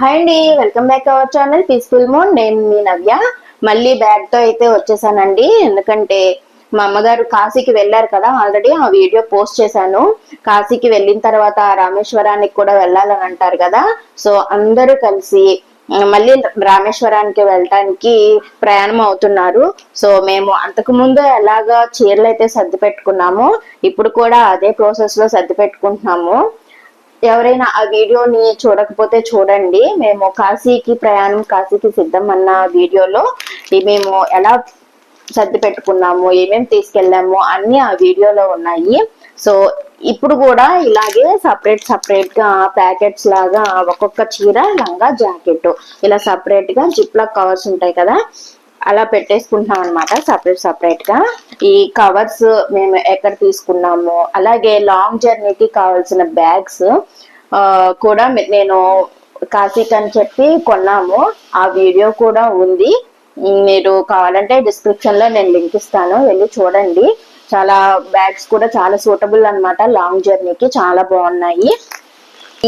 Hi అండి welcome back our channel peaceful moon నేను మీ నవ్య. మళ్ళీ బ్యాగ్తో అయితే వచ్చేసానండి. ఎందుకంటే మా అమ్మగారు కాశీకి వెళ్ళారు కదా ఆల్రెడీ ఆ వీడియో పోస్ట్ చేశాను. కాశీకి వెళ్ళిన తర్వాత రామేశ్వరానికి కూడా వెళ్ళాలని అంటారు కదా. సో అందరూ కలిసి మళ్ళీ రామేశ్వరానికి వెళ్ళటానికి ప్రయాణం అవుతున్నారు. సో మేము అంతకు ముందు ఎలాగా చీరలు అయితే సర్ది పెట్టుకున్నామో ఇప్పుడు కూడా అదే ప్రాసెస్లో సర్ది పెట్టుకుంటున్నాము. ఎవరైనా ఆ వీడియోని చూడకపోతే చూడండి. మేము కాశీకి ప్రయాణం కాశీకి సిద్ధం అన్న వీడియోలో మేము ఎలా సర్ది పెట్టుకున్నాము ఏమేమి తీసుకెళ్ళాము అన్ని ఆ వీడియోలో ఉన్నాయి. సో ఇప్పుడు కూడా ఇలాగే సపరేట్ సపరేట్గా ప్యాకెట్స్ లాగా ఒక్కొక్క చీర లంగా జాకెట్ ఇలా సపరేట్గా జిప్ లాక్ కవర్స్ ఉంటాయి కదా. అలా పెట్టేసుకుంటున్నాం అనమాట సపరేట్ సపరేట్గా. ఈ కవర్స్ మేము ఎక్కడ తీసుకున్నాము అలాగే లాంగ్ జర్నీకి కావాల్సిన బ్యాగ్స్ కూడా నేను కాశీకి అని చెప్పి కొన్నాము. ఆ వీడియో కూడా ఉంది. మీరు కావాలంటే డిస్క్రిప్షన్లో నేను లింక్ ఇస్తాను వెళ్ళి చూడండి. చాలా బ్యాగ్స్ కూడా చాలా సూటబుల్ అనమాట లాంగ్ జర్నీకి చాలా బాగున్నాయి.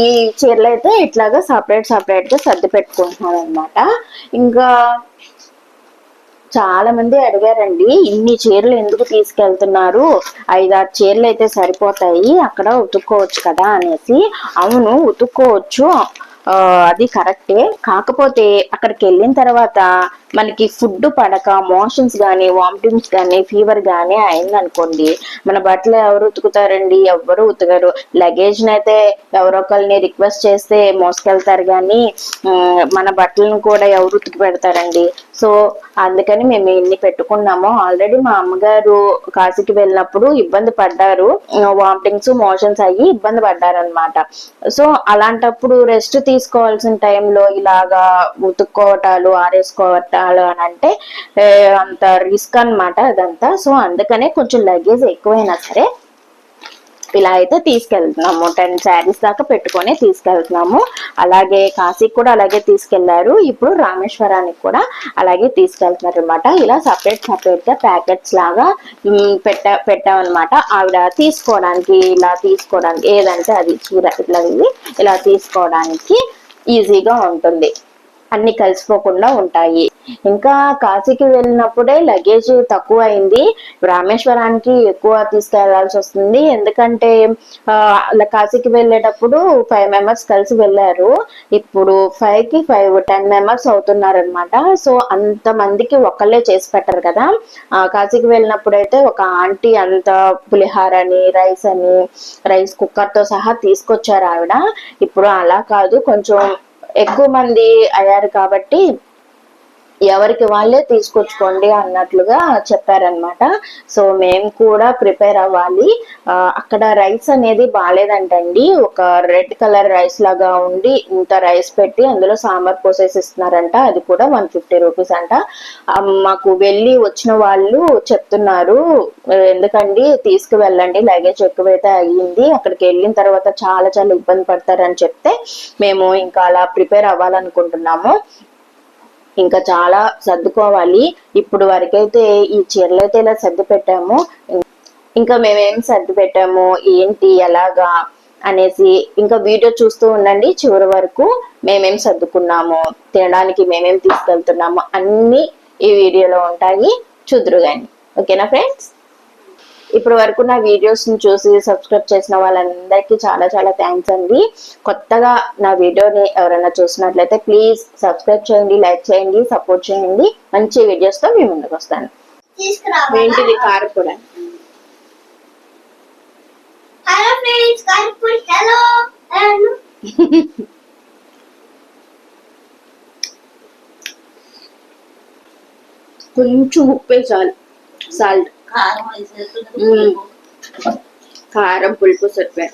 ఈ చీరలు అయితే ఇట్లాగా సపరేట్ సపరేట్గా సర్ది పెట్టుకుంటున్నాను అనమాట ఇంకా చాలా మంది అడిగారండి ఇన్ని చీరలు ఎందుకు తీసుకెళ్తున్నారు? ఐదారు చీరలు అయితే సరిపోతాయి అక్కడ ఉతుక్కోవచ్చు కదా అనేసి. అవును ఉతుక్కోవచ్చు. అది కరెక్టే. కాకపోతే అక్కడికి వెళ్ళిన తర్వాత మనకి ఫుడ్ పడక మోషన్స్ కానీ వామిటింగ్స్ కానీ ఫీవర్ కానీ అయిందనుకోండి మన బట్టలు ఎవరు ఉతుకుతారండి? ఎవరు ఉతకరు. లగేజ్ని అయితే ఎవరో ఒకరిని రిక్వెస్ట్ చేస్తే మోసుకెళ్తారు కానీ మన బట్టలను కూడా ఎవరు ఉతికి పెడతారండి? సో అందుకని మేము ఇన్ని పెట్టుకున్నాము. ఆల్రెడీ మా అమ్మగారు కాశీకి వెళ్ళినప్పుడు ఇబ్బంది పడ్డారు. వామిటింగ్స్ మోషన్స్ అయ్యి ఇబ్బంది పడ్డారు అనమాట సో అలాంటప్పుడు రెస్ట్ తీసుకోవాల్సిన టైంలో ఇలాగా ఉతుక్కోవటాలు ఆరేసుకోవటాలు అని అంటే అంత రిస్క్ అనమాట అదంతా. సో అందుకనే కొంచెం లగేజ్ ఎక్కువైనా సరే ఇలా అయితే తీసుకెళ్తున్నాము. టెన్ శారీస్ దాకా పెట్టుకొని తీసుకెళ్తున్నాము. అలాగే కాశీకి కూడా అలాగే తీసుకెళ్ళారు. ఇప్పుడు రామేశ్వరానికి కూడా అలాగే తీసుకెళ్తున్నారు అనమాట ఇలా సపరేట్ సపరేట్గా ప్యాకెట్స్ లాగా పెట్టా పెట్టామన్నమాట. ఆవిడ తీసుకోవడానికి ఇలా తీసుకోవడానికి ఏదంటే అది చీర ఇట్లా ఇలా తీసుకోవడానికి ఈజీగా ఉంటుంది. అన్ని కలిసిపోకుండా ఉంటాయి. ఇంకా కాశీకి వెళ్ళినప్పుడే లగేజ్ తక్కువ అయింది రామేశ్వరానికి ఎక్కువ తీసుకెళ్ళాల్సి వస్తుంది. ఎందుకంటే ఆ, అలా కాశీకి వెళ్ళేటప్పుడు ఫైవ్ మెంబర్స్ కలిసి వెళ్ళారు. ఇప్పుడు ఫైవ్కి ఫైవ్ టెన్ మెంబర్స్ అవుతున్నారు అనమాట సో అంత మందికి ఒకళ్ళే చేసి పెట్టరు కదా. ఆ, కాశీకి వెళ్ళినప్పుడు అయితే ఒక ఆంటీ అంత పులిహార అని రైస్ అని రైస్ కుక్కర్తో సహా తీసుకొచ్చారు ఆవిడ. ఇప్పుడు అలా కాదు. కొంచెం ఎక్కువ మంది అయ్యారు కాబట్టి ఎవరికి వాళ్ళే తీసుకొచ్చుకోండి అన్నట్లుగా చెప్పారనమాట సో మేము కూడా ప్రిపేర్ అవ్వాలి. అక్కడ రైస్ అనేది బాగాలేదంటండి ఒక రెడ్ కలర్ రైస్ లాగా ఉండి ఇంత రైస్ పెట్టి అందులో సాంబార్ పోసేసి ఇస్తున్నారంట అది కూడా వన్ ఫిఫ్టీ రూపీస్ అంట. మాకు వెళ్ళి వచ్చిన వాళ్ళు చెప్తున్నారు ఎందుకండి తీసుకువెళ్ళండి లగేజ్ ఎక్కువైతే అయ్యింది. అక్కడికి వెళ్ళిన తర్వాత చాలా చాలా ఇబ్బంది పడతారని చెప్తే మేము ఇంకా అలా ప్రిపేర్ అవ్వాలనుకుంటున్నాము. ఇంకా చాలా సర్దుకోవాలి. ఇప్పుడు వరకైతే ఈ చీరలు అయితే ఇలా సర్ది పెట్టాము. ఇంకా మేమేం సర్ది పెట్టాము? ఏంటి? ఎలాగా? అనేసి ఇంకా వీడియో చూస్తూ ఉండండి. చివరి వరకు మేమేం సర్దుకున్నాము? తినడానికి మేమేం తీసుకెళ్తున్నాము? అన్ని ఈ వీడియోలో ఉంటాయి. చూద్దరు కానీ ఓకేనా ఫ్రెండ్స్? ఇప్పటి వరకు నా వీడియోస్ని చూసి సబ్స్క్రైబ్ చేసిన వాళ్ళందరికీ చాలా చాలా థ్యాంక్స్ అండి. కొత్తగా నా వీడియోని ఎవరైనా చూసినట్లయితే ప్లీజ్ సబ్స్క్రైబ్ చేయండి లైక్ చేయండి సపోర్ట్ చేయండి. మంచి వీడియోస్తో మీ ముందుకు వస్తాను. ఏంటిది కారు కూడా? హలో ఫ్రెండ్స్ కార్పూర్ హలో కొంచెం ఉప్పే చాలు. సాల్ట్ కారం పులుపు సరిపోయి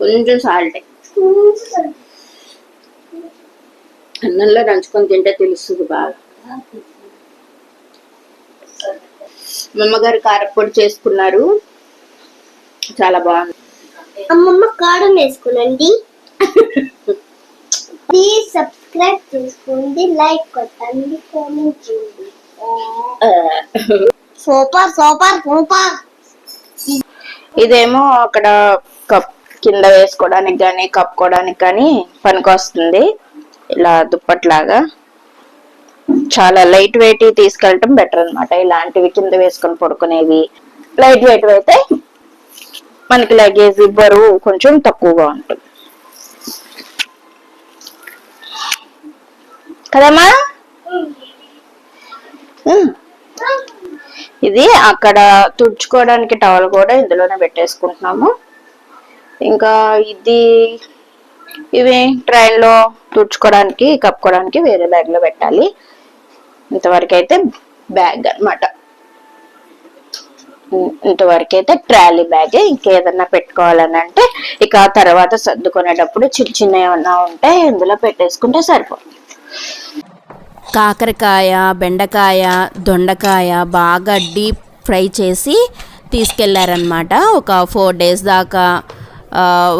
కొంచెం సాల్ట్ అన్నంలో నంచుకొని తింటే తెలుస్తుంది బాగా. మా అమ్మగారు కారపొడి చేసుకున్నారు. చాలా బాగుంది. అమ్మమ్మ కారం వేసుకోనండి. ప్లీజ్ సబ్స్క్రైబ్ చేసుకోండి లైక్ కొట్టండి కామెంట్ చేయండి. Super super super. ఇదేమో అక్కడ కప్ కింద వేసుకోవడానికి కానీ కప్పుకోవడానికి కానీ పనికొస్తుంది. ఇలా దుప్పట్లాగా. చాలా లైట్ వెయిట్ తీసుకెళ్ళటం బెటర్ అన్నమాట. ఇలాంటివి కింద వేసుకొని పడుకునేవి. లైట్ వెయిట్ అయితే మనకి లగేజ్ బరువు కొంచెం తక్కువగా ఉంటుంది. కదమ్మా. ఇది అక్కడ తుడుచుకోవడానికి టవల్ కూడా ఇందులోనే పెట్టేసుకుంటున్నాము. ఇంకా ఇది ఇవి ట్రైన్లో తుడుచుకోవడానికి కప్పుకోవడానికి వేరే బ్యాగ్లో పెట్టాలి. ఇంతవరకు అయితే బ్యాగ్ అన్నమాట. ఇంతవరకు అయితే ట్రాలీ బ్యాగ్. ఇంకేదన్నా పెట్టుకోవాలని అంటే ఇక ఆ తర్వాత సర్దుకునేటప్పుడు చిన్న చిన్న ఏమన్నా ఉంటే ఇందులో పెట్టేసుకుంటే సరిపోతుంది. కాకరకాయ బెండకాయ దొండకాయ బాగా డీప్ ఫ్రై చేసి తీసుకెళ్ళారనమాట ఒక ఫోర్ డేస్ దాకా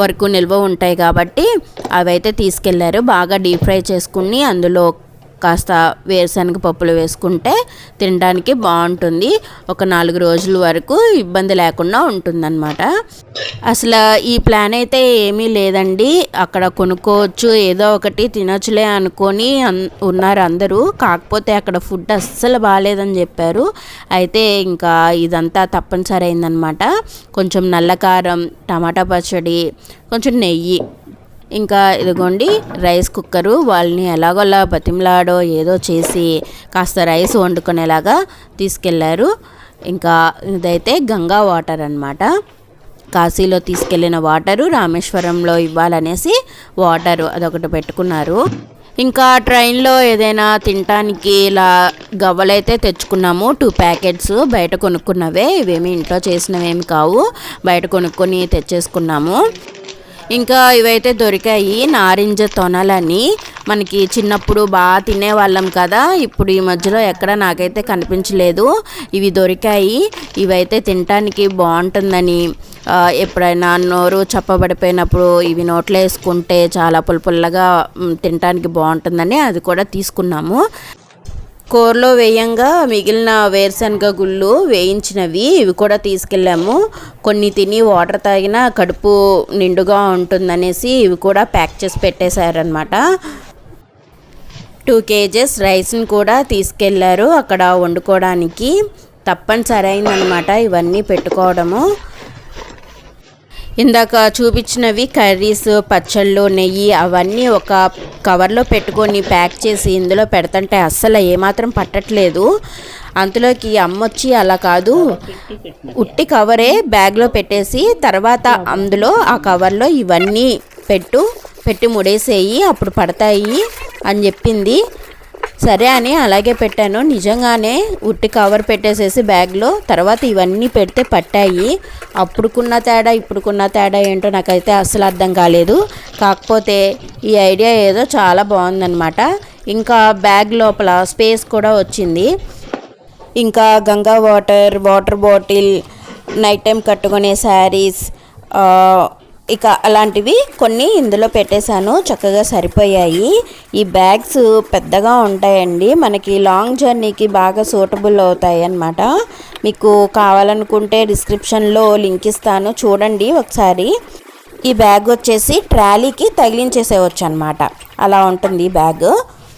వరకు నిల్వ ఉంటాయి కాబట్టి అవైతే తీసుకెళ్ళారు. బాగా డీప్ ఫ్రై చేసుకుని అందులో కాస్త వేరుశనగ పప్పులు వేసుకుంటే తినడానికి బాగుంటుంది. ఒక నాలుగు రోజుల వరకు ఇబ్బంది లేకుండా ఉంటుందన్నమాట. అసలు ఈ ప్లాన్ అయితే ఏమీ లేదండి. అక్కడ కొనుక్కోవచ్చు ఏదో ఒకటి తినొచ్చులే అనుకొని అన్- ఉన్నారు అందరూ. కాకపోతే అక్కడ ఫుడ్ అస్సలు బాగాలేదని చెప్పారు. అయితే ఇంకా ఇదంతా తప్పనిసరి అయిందనమాట కొంచెం నల్లకారం టమాటా పచ్చడి కొంచెం నెయ్యి ఇంకా ఇదిగోండి రైస్ కుక్కరు వాళ్ళని ఎలాగోలా బతిమలాడో ఏదో చేసి కాస్త రైస్ వండుకునేలాగా తీసుకెళ్ళారు. ఇంకా ఇదైతే గంగా వాటర్ అన్నమాట. కాశీలో తీసుకెళ్ళిన వాటరు రామేశ్వరంలో ఇవ్వాలనేసి వాటరు అదొకటి పెట్టుకున్నారు. ఇంకా ట్రైన్లో ఏదైనా తినటానికి ఇలా గవ్వలైతే తెచ్చుకున్నాము. టూ ప్యాకెట్స్ బయట కొనుక్కున్నవే ఇవేమి ఇంట్లో చేసినవేమి కావు. బయట కొనుక్కొని తెచ్చేసుకున్నాము. ఇంకా ఇవైతే దొరికాయి నారింజ తొనలని. మనకి చిన్నప్పుడు బాగా తినేవాళ్ళం కదా ఇప్పుడు ఈ మధ్యలో ఎక్కడ నాకైతే కనిపించలేదు. ఇవి దొరికాయి ఇవైతే తినటానికి బాగుంటుందని ఎప్పుడైనా నోరు చప్పబడిపోయినప్పుడు ఇవి నోట్లో వేసుకుంటే చాలా పుల్లపుల్లగా తినటానికి బాగుంటుందని అది కూడా తీసుకున్నాము. కూరలో వేయంగా మిగిలిన వేరుశనగ గుళ్ళు వేయించినవి ఇవి కూడా తీసుకెళ్ళాము. కొన్ని తిని వాటర్ తాగినా కడుపు నిండుగా ఉంటుందనేసి ఇవి కూడా ప్యాక్ చేసి పెట్టేశారనమాట టూ కేజెస్ రైస్ని కూడా తీసుకెళ్ళారు అక్కడ వండుకోవడానికి. తప్పనిసరి అయిందనమాట ఇవన్నీ పెట్టుకోవడము. ఇందాక చూపించినవి కర్రీస్ పచ్చళ్ళు నెయ్యి అవన్నీ ఒక కవర్లో పెట్టుకొని ప్యాక్ చేసి ఇందులో పెడతంటే అస్సలు ఏమాత్రం పట్టట్లేదు. అందులోకి అమ్మొచ్చి అలా కాదు ఉట్టి కవరే బ్యాగ్లో పెట్టేసి తర్వాత అందులో ఆ కవర్లో ఇవన్నీ పెట్టు పెట్టి ముడేసేయి అప్పుడు పడతాయి అని చెప్పింది. సరే అని అలాగే పెట్టాను. నిజంగానే ఉట్టి కవర్ పెట్టేసేసి బ్యాగ్లో తర్వాత ఇవన్నీ పెడితే పట్టాయి. అప్పుడుకున్న తేడా ఇప్పుడుకున్న తేడా ఏంటో నాకైతే అస్సలు అర్థం కాలేదు. కాకపోతే ఈ ఐడియా ఏదో చాలా బాగుందనమాట ఇంకా బ్యాగ్ లోపల స్పేస్ కూడా వచ్చింది. ఇంకా Ganga water water bottle night time కట్టుకునే శారీస్ ఇక అలాంటివి కొన్ని ఇందులో పెట్టేశాను. చక్కగా సరిపోయాయి. ఈ బ్యాగ్స్ పెద్దగా ఉంటాయండి. మనకి లాంగ్ జర్నీకి బాగా సూటబుల్ అవుతాయి అన్నమాట మీకు కావాలనుకుంటే డిస్క్రిప్షన్లో లింక్ ఇస్తాను. చూడండి ఒకసారి. ఈ బ్యాగ్ వచ్చేసి ట్రాలీకి తగిలించేసేవచ్చు అనమాట అలా ఉంటుంది ఈ బ్యాగ్.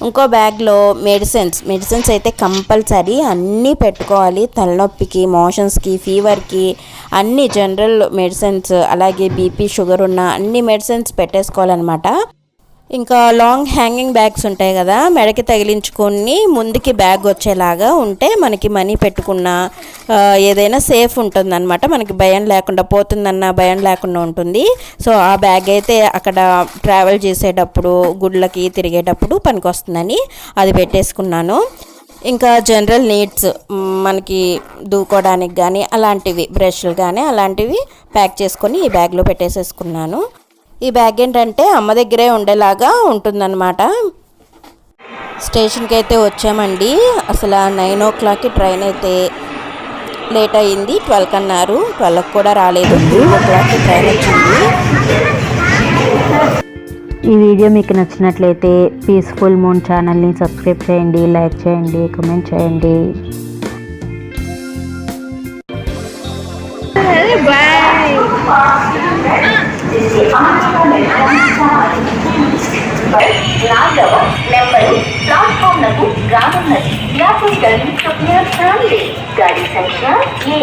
ఇంకో బ్యాగ్లో మెడిసిన్స్. మెడిసిన్స్ అయితే కంపల్సరీ అన్నీ పెట్టుకోవాలి. తలనొప్పికి మోషన్స్కి ఫీవర్కి అన్ని జనరల్ మెడిసిన్స్ అలాగే బీపీ షుగర్ ఉన్న అన్ని మెడిసిన్స్ పెట్టేసుకోవాలన్నమాట. ఇంకా లాంగ్ హ్యాంగింగ్ బ్యాగ్స్ ఉంటాయి కదా మెడకి తగిలించుకొని ముందుకి బ్యాగ్ వచ్చేలాగా ఉంటే మనకి మనీ పెట్టుకున్న ఏదైనా సేఫ్ ఉంటుందన్నమాట. మనకి భయం లేకుండా పోతుందన్న భయం లేకుండా ఉంటుంది. సో ఆ బ్యాగ్ అయితే అక్కడ ట్రావెల్ చేసేటప్పుడు గుడ్లకి తిరిగేటప్పుడు పనికొస్తుందని అది పెట్టేసుకున్నాను. ఇంకా జనరల్ నీడ్స్ మనకి దూకోవడానికి కానీ అలాంటివి బ్రష్లు కానీ అలాంటివి ప్యాక్ చేసుకొని ఈ బ్యాగ్లో పెట్టేసేసుకున్నాను. ఈ బ్యాగ్ ఏంటంటే అమ్మ దగ్గరే ఉండేలాగా ఉంటుందన్నమాట. స్టేషన్కి అయితే వచ్చామండి. అసలు నైన్ ఓ క్లాక్కి ట్రైన్ అయితే లేట్ అయ్యింది ట్వెల్వ్కి అన్నారు ట్వెల్వ్కి కూడా రాలేదు. టూ ఓ క్లాక్కి ట్రైన్ వచ్చింది. ఈ వీడియో మీకు నచ్చినట్లయితే పీస్ఫుల్ మూన్ ఛానల్ని సబ్స్క్రైబ్ చేయండి లైక్ చేయండి కామెంట్ చేయండి. బాయ్ నాలుగవ నెంబరు ప్లాట్ఫామ్లకు రానున్నది యాభై గల్లీతో ఫ్యామిలీ గాడి సంఖ్య ఏ